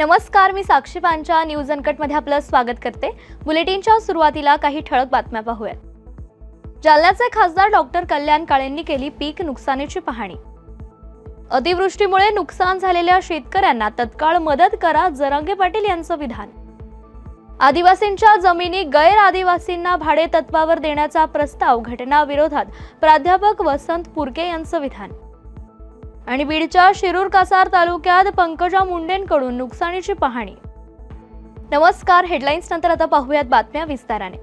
नमस्कार मी साक्षी पांचा. न्यूज अनकटमध्ये आपलं स्वागत करते. बुलेटिनच्या सुरुवातीला काही ठळक बातम्या पाहूयात. जालन्याचे खासदार डॉक्टर कल्याण काळेंनी केली पीक नुकसानीची पाहणी. अतिवृष्टीमुळे नुकसान झालेल्या शेतकऱ्यांना तत्काळ मदत करा जरांगे पाटील यांचं विधान. आदिवासींच्या जमिनी गैर आदिवासींना भाडे तत्वावर देण्याचा प्रस्ताव घटनाविरोधात प्राध्यापक वसंत पुरके यांचं विधान. आणि बीडच्या शिरूर कासार तालुक्यात पंकजा मुंडेंकडून नुकसानीची पाहणी. नमस्कार हेडलाईन्स नंतर आता पाहूयात बातम्या विस्ताराने.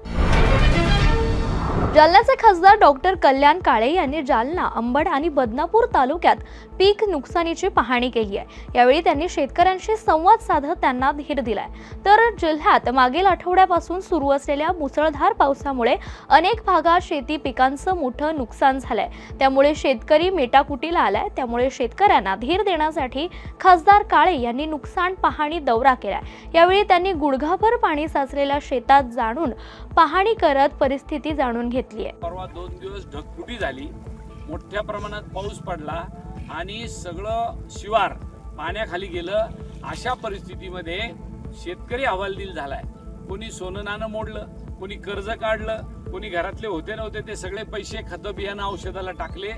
जालन्याचे खासदार डॉक्टर कल्याण काळे यांनी जालना अंबड आणि बदनापूर तालुक्यात पीक नुकसानीची पाहणी केली आहे. यावेळी त्यांनी शेतकऱ्यांशी संवाद साधत त्यांना धीर दिलाय. तर जिल्ह्यात मागील आठवड्यापासून सुरू असलेल्या मुसळधार पावसामुळे अनेक भागात शेती पिकांचं मोठं नुकसान झालंय. त्यामुळे शेतकरी मेटाकुटीला आलाय. त्यामुळे शेतकऱ्यांना धीर देण्यासाठी खासदार काळे यांनी नुकसान पाहणी दौरा केलाय. यावेळी त्यांनी गुडघाभर पाणी साचलेल्या शेतात जाणून पाहणी करत परिस्थिती जाणून घेतली आहे परवा दोन दिवस ढगफुटी झाली. मोठ्या प्रमाणात पाऊस पडला. आणि सगळं शिवार पाण्याखाली गेलं अशा परिस्थितीमध्ये शेतकरी हवालदिल झालाय. कोणी सोनं नाणं मोडलं कोणी कर्ज काढलं कोणी घरातले होते नव्हते ते सगळे पैसे खतं बियाणं औषधाला टाकले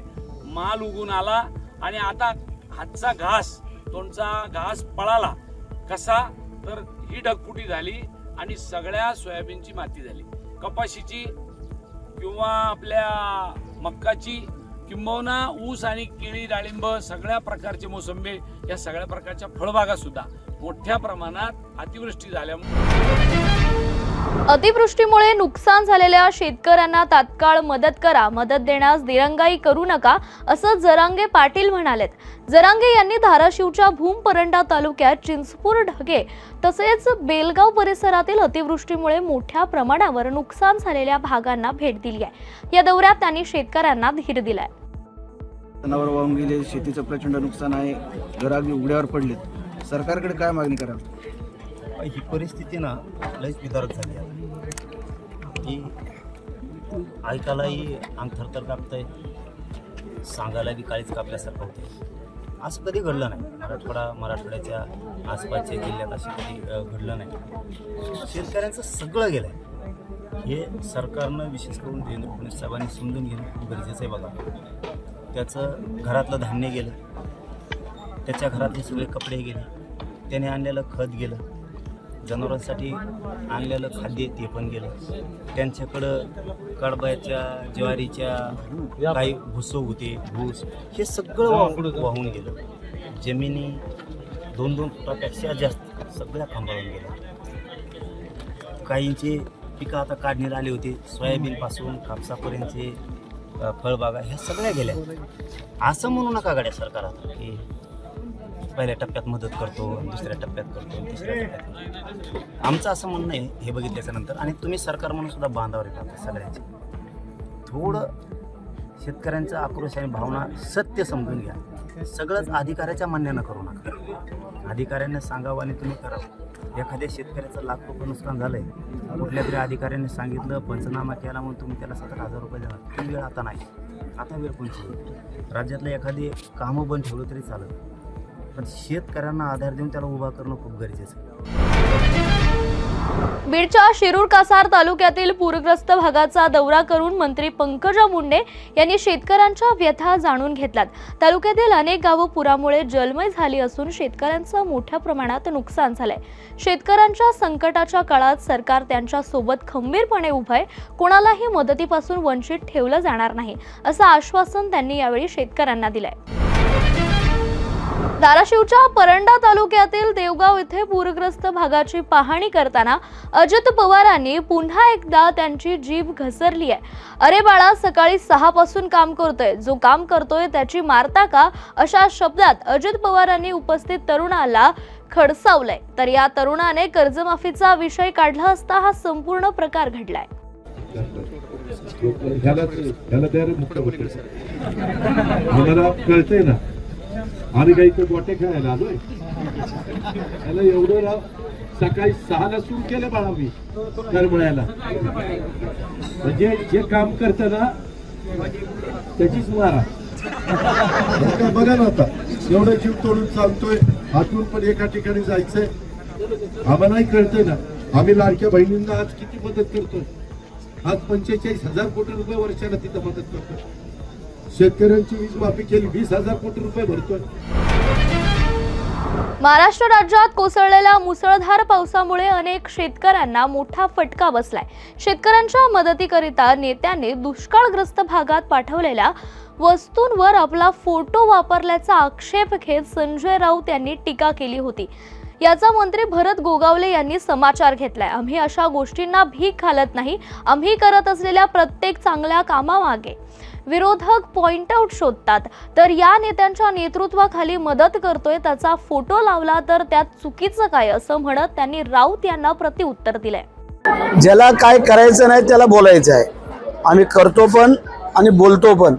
माल उगून आला आणि आता हातचा घास तोंडचा घास पळाला. कसा? तर ही ढगफुटी झाली आणि सगळ्या सोयाबीनची माती झाली. कपाशीची किंवा आपल्या मक्काची किंबहुना ऊस आणि केळी डाळिंब सगळ्या प्रकारचे मोसंबी या सगळ्या प्रकारच्या फळबागा सुद्धा मोठ्या प्रमाणात अतिवृष्टी झाल्यामुळे अतिवृष्टीमुळे नुकसान झालेल्या शेतकऱ्यांना तात्काळ मदत करा मदत देण्यास दिरंगाई करू नका असं जरांगे पाटील म्हणालेत. जरांगे यांनी धाराशिवच्या भूम परंडा तालुक्यात चिंचपूर ढगे तसेच बेलगाव परिसरातील अतिवृष्टीमुळे मोठ्या प्रमाणावर नुकसान झालेल्या भागांना भेट दिली आहे. या दौऱ्यात त्यांनी शेतकऱ्यांना धीर दिलाय. जनावर वाहून गेले शेतीचं प्रचंड नुकसान आहे घर अगदी उघड्यावर पडलेत. सरकारकडे काय मागणी कराल? ही परिस्थिती ना लयच विदारक झाली आहे. की ऐकायलाही अंग थरथर कापतंय सांगायला बी काळीच कापल्यासारखं होते असं कधी घडलं नाही. मराठवाडा मराठवाड्याच्या आसपासच्या जिल्ह्यात असं कधी घडलं नाही. शेतकऱ्यांचं सगळं गेलं आहे हे सरकारनं विशेष करून देवेंद्र फडणवीस साहेबांनी समजून घेणं खूप गरजेचं आहे बघा. त्याचं घरातलं धान्य गेलं. त्याच्या घरातले सगळे कपडे गेले. त्याने आणलेलं खत गेलं. जनावरांसाठी आणलेलं खाद्य ते पण गेलं. त्यांच्याकडं कडबाच्या ज्वारीच्या काही भुसं होते. भूस हे सगळं वाहून वाहून गेलं. जमिनी दोन दोन फुटापेक्षा जास्त सगळ्या खांबाळून गेल्या. काहींचे पिकं आता काढण्यात आले होते. सोयाबीनपासून कापसापर्यंतचे फळबागा ह्या सगळ्या गेल्या. असं म्हणू नका गाड्या सरकार आता की पहिल्या टप्प्यात मदत करतो दुसऱ्या टप्प्यात करतो तिसऱ्या टप्प्यात आमचं असं म्हणणं आहे हे बघितल्याच्या नंतर. आणि तुम्ही सरकार म्हणून सुद्धा बांधावर येतात सगळ्यांचे. थोडं शेतकऱ्यांचा आक्रोश आणि भावना सत्य समजून घ्या. सगळंच अधिकाऱ्याच्या मान्यानं करू नका. अधिकाऱ्यांना सांगावं आणि तुम्ही करावं एखाद्या शेतकऱ्याचं लाख रुपये नुकसान झालंय. कुठल्या तरी अधिकाऱ्याने सांगितलं पंचनामा केला म्हणून तुम्ही त्याला सतरा हजार रुपये द्या ती वेळ आता नाही. आता वेळ कोणची? राज्यातलं एखादी कामं बंद ठेवलं तरी चालत पण शेतकऱ्यांना आधार देऊन त्याला उभा करणं खूप गरजेचं आहे. बीडच्या शिरूर कासार तालुक्यातील पूरग्रस्त भागाचा दौरा करून मंत्री पंकजा मुंडे यांनी शेतकऱ्यांच्या व्यथा जाणून घेतल्यात. तालुक्यातील अनेक गावं पुरामुळे जलमय झाली असून शेतकऱ्यांचं मोठ्या प्रमाणात नुकसान झालंय. शेतकऱ्यांच्या संकटाच्या काळात सरकार त्यांच्यासोबत खंबीरपणे उभं आहे. कोणालाही मदतीपासून वंचित ठेवलं जाणार नाही असं आश्वासन त्यांनी यावेळी शेतकऱ्यांना दिलंय. धाराशिवच्या परंडा तालुक्यातील देवगाव येथे पूरग्रस्त भागाची पाहणी करताना अजित पवारांनी पुन्हा एकदा त्यांची जीभ घसरली आहे. अरे बाळा सकाळी सहा पासून काम करतोय. जो काम करतोय त्याची मारता का? अशा शब्दात अजित पवारांनी उपस्थित तरुणाला खडसावलंय. तर या तरुणाने कर्जमाफीचा विषय काढला असता हा संपूर्ण प्रकार घडलाय. कळतंय ना. आम्ही काही इथं गोटे खेळायला आलोय. त्याला एवढं राव सकाळी सहाला सुरू केलं बाळा मी करमळ्याला. म्हणजे जे काम करत ना त्याचीच मारा बघा ना आता एवढं जीव तोडून चालतोय हातून पण एका ठिकाणी जायचंय. आम्हालाही कळतंय ना आम्ही लाडक्या बहिणींना आज किती मदत करतोय? आज पंचेचाळीस हजार कोटी रुपये वर्षाला तिथं मदत करतोय. शेतकऱ्यांची वीज माफी केली वीस हजार कोटी रुपये भरतोय. महाराष्ट्र राज्यात कोसळलेल्या मुसळधार पावसामुळे अनेक शेतकऱ्यांना मोठा फटका बसलाय. शेतकऱ्यांच्या मदतीकरिता नेत्यांनी दुष्काळग्रस्त भागात पाठवलेल्या वस्तूंवर आपला फोटो वापरल्याचा आक्षेप घेत संजय राऊत यांनी टीका केली होती. याचा मंत्री भरत गोगावले यांनी समाचार घेतलाय. आम्ही अशा गोष्टींना भीक घालत नाही. आम्ही करत असलेल्या प्रत्येक चांगल्या कामामागे. विरोधक पॉइंट आउट शोधतात. तर या नेत्यांच्या नेतृत्वाखाली मदत करतोय त्याचा फोटो लावला तर त्यात चुकीचं काय असं म्हणत त्यांनी राऊत यांना प्रतिउत्तर दिलंय. ज्याला काय करायचं नाही त्याला बोलायचं आहे. आम्ही करतो पण आणि बोलतो पण.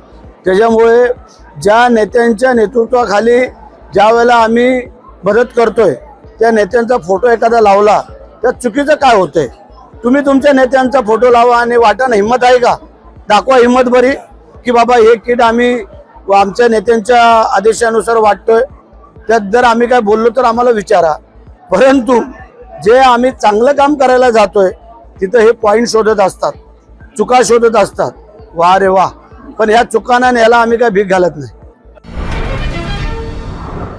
त्याच्यामुळे ज्या नेत्यांच्या नेतृत्वाखाली ज्या वेळेला आम्ही मदत करतोय त्या नेत्यांचा फोटो एखादा लावला त्या चुकीचं काय होतंय? तुम्ही तुमच्या नेत्यांचा फोटो लावा आणि वाटण हिंमत आहे का? दाखवा हिंमत बरी. की बाबा हे किट आम्ही व आमच्या नेत्यांच्या आदेशानुसार वाटतोय. त्यात जर आम्ही काय बोललो तर आम्हाला विचारा. परंतु जे आम्ही चांगलं काम करायला जातोय तिथं हे पॉईंट शोधत असतात. चुका शोधत असतात. वा रे वा. पण ह्या चुकांना न्यायला आम्ही काय भीक घालत नाही.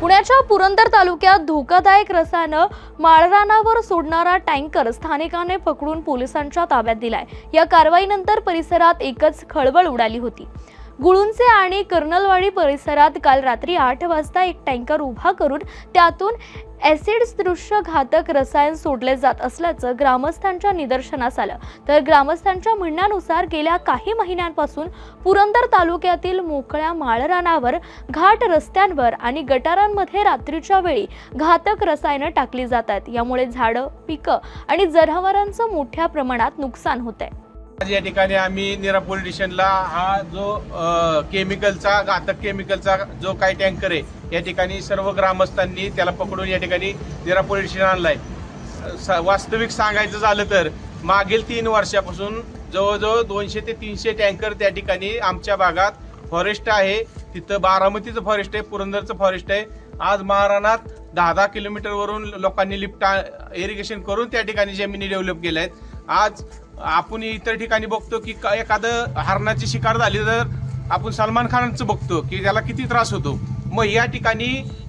पुण्याच्या पुरंदर तालुक्यात धोकादायक रसायनं माळरानावर सोडणारा टँकर स्थानिकाने पकडून पोलिसांच्या ताब्यात दिलाय. या कारवाईनंतर परिसरात एकच खळबळ उडाली होती. गुळुंचे आणि कर्नलवाडी परिसरात काल रात्री आठ वाजता एक टँकर उभा करून त्यातून ॲसिड दृश्य घातक रसायन सोडले जात असल्याचं ग्रामस्थांच्या निदर्शनास आलं. तर ग्रामस्थांच्या म्हणण्यानुसार गेल्या काही महिन्यांपासून पुरंदर तालुक्यातील मोकळ्या माळरानावर घाट रस्त्यांवर आणि गटारांमध्ये रात्रीच्या वेळी घातक रसायनं टाकली जातात. यामुळे झाडं पिकं आणि जनावरांचं मोठ्या प्रमाणात नुकसान होत आहे आज या ठिकाणी आम्ही निरा पोलीस स्टेशनला हा जो केमिकलचा घातक केमिकलचा जो काही टँकर आहे या ठिकाणी सर्व ग्रामस्थांनी त्याला पकडून या ठिकाणी निरा पोलीस स्टेशन आणलाय. स- वास्तविक सांगायचं झालं तर मागील तीन वर्षापासून जवळजवळ दोनशे ते तीनशे टँकर त्या ठिकाणी आमच्या भागात फॉरेस्ट आहे. तिथं बारामतीचं फॉरेस्ट आहे पुरंदरचं फॉरेस्ट आहे. आज महाराणात दहा दहा किलोमीटरवरून लोकांनी लिफ्ट इरिगेशन करून त्या ठिकाणी जमिनी डेव्हलप केल्या आहेत आज आपण इतर ठिकाणी बघतो की का- एखादं हरणाची शिकार झाली तर आपण सलमान खानचं बघतो की त्याला किती त्रास होतो. मग या ठिकाणी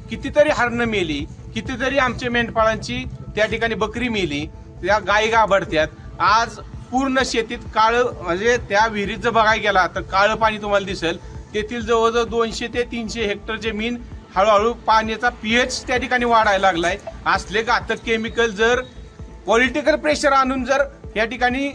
कितीतरी हरणं मेली कितीतरी आमच्या मेंढपाळांची त्या ठिकाणी बकरी मेली त्या गायी गाभडत्यात आज पूर्ण शेतीत काळ म्हणजे त्या विहिरीत जर बघायला गेला तर काळं पाणी तुम्हाला दिसेल. तेथील जवळजवळ दोनशे ते तीनशे हेक्टर जमीन हळूहळू पाण्याचा पीएच त्या ठिकाणी वाढायला लागलाय. असले घातक केमिकल जर पॉलिटिकल प्रेशर आणून जर या ठिकाणी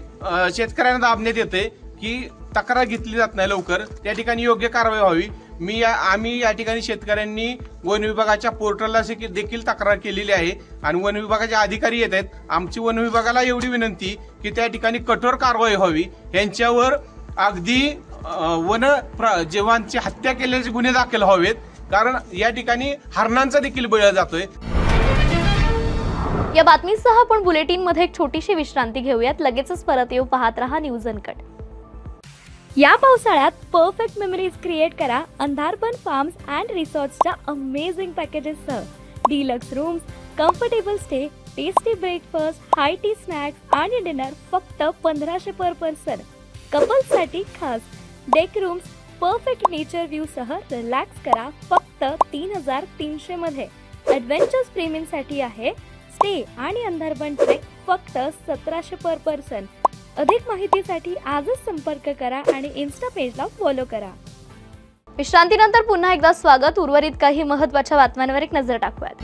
शेतकऱ्यांना दाबण्यात येते की तक्रार घेतली जात नाही लवकर. त्या ठिकाणी योग्य कारवाई व्हावी. मी या आम्ही या ठिकाणी शेतकऱ्यांनी वन विभागाच्या पोर्टलला देखील तक्रार केलेली आहे. आणि वन विभागाचे अधिकारी येत आहेत. आमची वन विभागाला एवढी विनंती की त्या ठिकाणी कठोर कारवाई व्हावी. यांच्यावर अगदी वन प्र- जीवांची हत्या केल्याचे गुन्हे दाखल व्हावेत. कारण या ठिकाणी हरणांचा देखील बळ जातोय. या बातमीसह आपण बुलेटिनमध्ये एक छोटीशी विश्रांती घेऊयात. लगेचच परत येऊ. पाहत रहा न्यूज अनकट. या पावसाळ्यात परफेक्ट मेमरीज क्रिएट करा अंधारपन फार्म्स अँड रिसॉर्ट्सच्या amazing पॅकेजेससह deluxe rooms comfortable stay tasty breakfast high tea snacks आणि डिनर फक्त पंधराशे पर पर्सन कपल्ससाठी खास. डेक रूम्स परफेक्ट नेचर व्ह्यूसह रिलॅक्स करा फक्त तीन हजार तीनशे मध्ये. ॲडव्हेंचर्स प्रेमींसाठी आहे स्टे आणि अंधारबन ट्रेक फक्त सतराशे पर पर्सन. अधिक माहितीसाठी आजच संपर्क करा आणि इन्स्टा पेजला फॉलो करा. विश्रांतीनंतर पुन्हा एकदा स्वागत. उर्वरित काही महत्त्वाच्या बातम्यांवर एक नजर टाकूयात.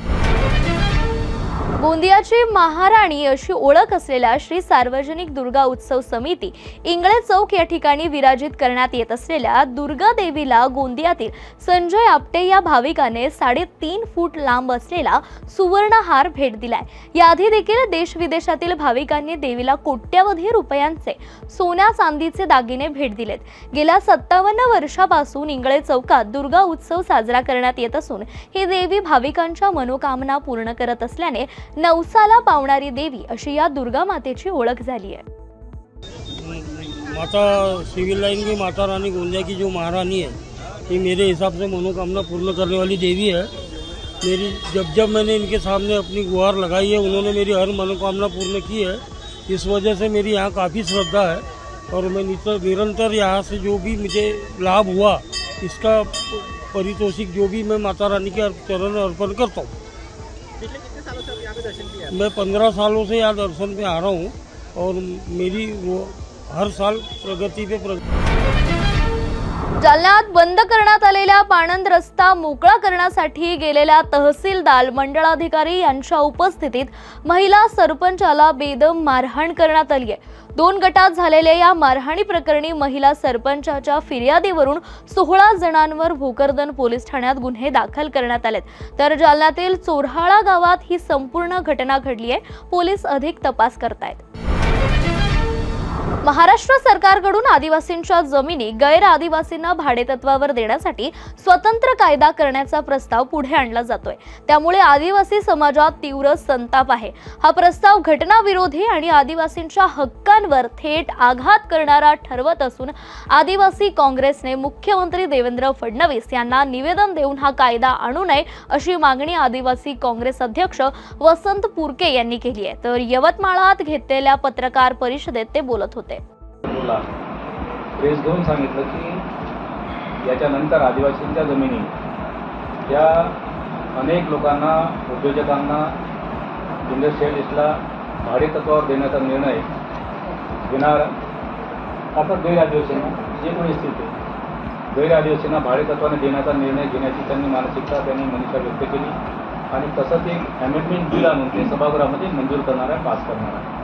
गोंदियाची महाराणी अशी ओळख असलेल्या श्री सार्वजनिक दुर्गा उत्सव समिती इंगळे चौक या ठिकाणी विराजित करण्यात येत असलेल्या दुर्गा देवीला गोंदियातील संजय आपटे या भाविकाने साडेतीन फूट लांब असलेला सुवर्णहार भेट दिलाय. याआधी देखील देश विदेशातील भाविकांनी देवीला कोट्यवधी रुपयांचे सोन्या चांदीचे दागिने भेट दिलेत. गेल्या सत्तावन्न वर्षापासून इंगळे चौकात दुर्गा उत्सव साजरा करण्यात येत असून ही देवी भाविकांच्या मनोकामना पूर्ण करत असल्याने नवसाला पावणारी देवी अशी या दुर्गा मातेची ओळख झाली आहे. माता सिविल लाइन की माता रानी गोंदिया की जो महारानी है, ये मेरे हिसाब से मनोकामना पूर्ण करने वाली देवी है। मेरी, जब जब मैंने इनके सामने अपनी गुहार लगाई है, उन्होंने मेरी हर मनोकामना पूर्ण की है। इस वजह से मेरी यहाँ काफ़ी श्रद्धा है और मैं निरंतर यहाँ से जो भी मुझे लाभ हुआ, इसका पारितोषिक जो भी मैं माता रानी के चरण अर्पण करता हूँ। मैं पंद्रह सालों से यहाँ दर्शन में आ रहा हूँ और मेरी वो हर साल प्रगति पे प्रगति जालन्यात बंद करण्यात आलेल्या पाणंद रस्ता मोकळा करण्यासाठी गेलेल्या तहसीलदार मंडळाधिकारी यांच्या उपस्थितीत महिला सरपंचाला बेदम मारहाण करण्यात आली आहे. दोन गटात झालेल्या या मारहाणी प्रकरणी महिला सरपंचाच्या फिर्यादीवरून सोळा जणांवर भोकरदन पोलीस ठाण्यात गुन्हे दाखल करण्यात आलेत. तर जालन्यातील चोरहाळा गावात ही संपूर्ण घटना घडली आहे. पोलीस अधिक तपास करतायत. महाराष्ट्र सरकारकडून आदिवासींच्या जमिनी गैर आदिवासींना भाडेतत्वावर देण्यासाठी स्वतंत्र कायदा करण्याचा प्रस्ताव पुढे आणला जातोय. त्यामुळे आदिवासी समाजात तीव्र संताप आहे. हा प्रस्ताव घटनाविरोधी आणि आदिवासींच्या हक्कांवर थेट आघात करणारा ठरवत असून आदिवासी काँग्रेसने मुख्यमंत्री देवेंद्र फडणवीस यांना निवेदन देऊन हा कायदा आणू नये अशी मागणी आदिवासी काँग्रेस अध्यक्ष वसंत पुरके यांनी केली आहे. तर यवतमाळात घेतलेल्या पत्रकार परिषदेत ते बोलत होते. बोला प्रेस घेऊन सांगितलं की याच्यानंतर आदिवासींच्या जमिनी. या अनेक लोकांना उद्योजकांना इंडस्ट्रियलिस्टला भाडेतत्वावर देण्याचा निर्णय घेणार आता गैर आदिवासींना जे परिस्थिती आहे. गैर आदिवासींना भाडेतत्वाने देण्याचा निर्णय घेण्याची त्यांनी मानसिकता त्यांनी मनीषा व्यक्त केली. आणि तसंच एक अमेंडमेंट बिल आणून ते सभागृहामध्ये मंजूर करणार आहे पास करणार आहे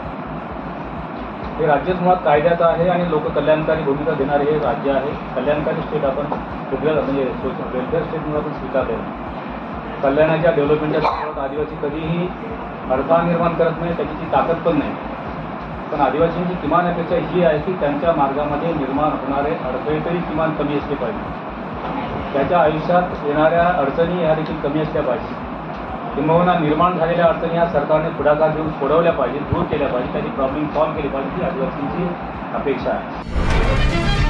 हे राज्यच मुळात कायद्याचं आहे आणि लोककल्याणकारी भूमिका देणारे हे राज्य आहे. कल्याणकारी स्टेट आपण कुठल्या म्हणजे वेलफेअर स्टेट म्हणून आपण स्वीकारले कल्याणाच्या डेव्हलपमेंटच्या संदर्भात आदिवासी कधीही अडथळा निर्माण करत नाही त्याची ती ताकद पण नाही. पण आदिवासींची किमान अपेक्षा ही आहे की त्यांच्या मार्गामध्ये निर्माण होणारे अडथळे तरी किमान कमी असले पाहिजे. त्याच्या आयुष्यात येणाऱ्या अडचणी ह्या देखील कमी असल्या पाहिजे. किंबहुना निर्माण झालेल्या अडचणी ह्या सरकारने पुढाकार घेऊन सोडवल्या पाहिजेत दूर केल्या पाहिजे त्याची प्रॉब्लेम सॉल्व्ह केली पाहिजे ही आदिवासींची अपेक्षा आहे.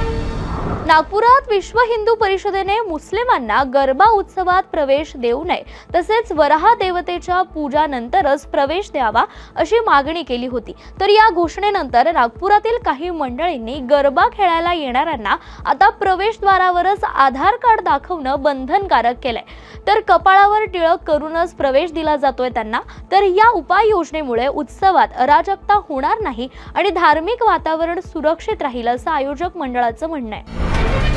नागपुरात विश्व हिंदू परिषदेने मुस्लिमांना गरबा उत्सवात प्रवेश देऊ नये तसेच वराहा देवतेच्या पूजानंतरच प्रवेश द्यावा अशी मागणी केली होती. तर या घोषणेनंतर नागपुरातील काही मंडळींनी गरबा खेळायला येणाऱ्यांना आता प्रवेशद्वारावरच आधार कार्ड दाखवणं बंधनकारक केलंय. तर कपाळावर टिळक करूनच प्रवेश दिला जातोय त्यांना तर या उपाययोजनेमुळे उत्सवात अराजकता होणार नाही आणि धार्मिक वातावरण सुरक्षित राहील असं आयोजक मंडळाचं म्हणणं आहे. Thank you.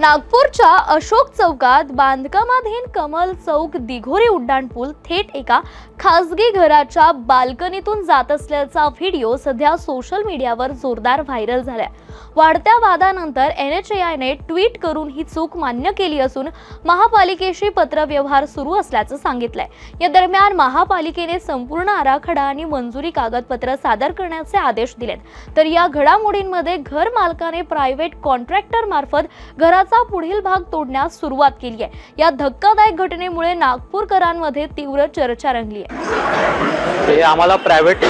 नागपूरच्या अशोक चौकात बांधकामाधीन कमल चौक दिघोरी उड्डाणपूल थेट एका खासगी घराच्या बाल्कनीतून जात असल्याचा व्हिडिओ सध्या सोशल मीडियावर जोरदार व्हायरल झालाय. वाढत्या वादानंतर एन एच एआयने ट्विट करून ही चूक मान्य केली असून महापालिकेशी पत्रव्यवहार सुरू असल्याचं सांगितलंय. या दरम्यान महापालिकेने संपूर्ण आराखडा आणि मंजुरी कागदपत्र सादर करण्याचे आदेश दिलेत. तर या घडामोडींमध्ये घर मालकाने प्रायव्हेट कॉन्ट्रॅक्टर मार्फत रस्त्याचा पुढील भाग तोडण्यास सुरुवात केली आहे. या धक्कादायक घटनेमुळे नागपूरकरांमध्ये तीव्र चर्चा रंगली आहे. ते आम्हाला प्रायव्हेट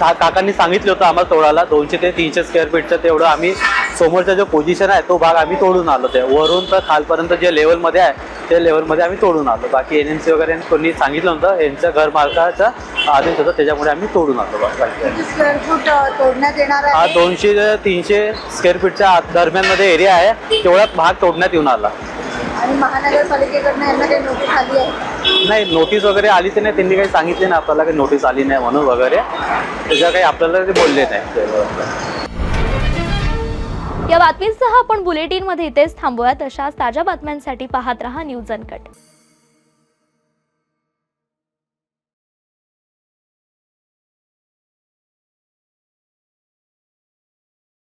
काकांनी सांगितलं होतं आम्हाला तोडायला. दोनशे ते तीनशे स्क्वेअर फीटचं तेवढं आम्ही समोरचा जो पोझिशन आहे तो भाग आम्ही तोडून आलो. ते वरून तर खालपर्यंत जे लेवलमध्ये आहे त्या लेवलमध्ये आम्ही तोडून आलो. बाकी एन एम सी वगैरे कोणी सांगितलं होतं यांचं घर मालकाचा आदेश होता त्याच्यामुळे आम्ही तोडून आलो. स्क्वेअर फूट तोडण्यात येणार हा दोनशे ते तीनशे स्क्वेअर फीटच्या आत दरम्यानमध्ये एरिया आहे. तेवढा भाग तोडण्यात येऊन आला. आणि महानगरपालिकेकडनं यांना काही नोटीस आली आहे? नाही नोटीस वगैरे आली तर नाही. त्यांनी काही सांगितले ना आपल्याला काही नोटीस आली नाही म्हणून वगैरे. त्याच्या काही आपल्याला ते बोलले नाही. या बातमींसह आपण बुलेटिनमध्ये इथेच थांबूयात. अशाच ताज्या बातम्यांसाठी पाहत रहा न्यूज अनकट.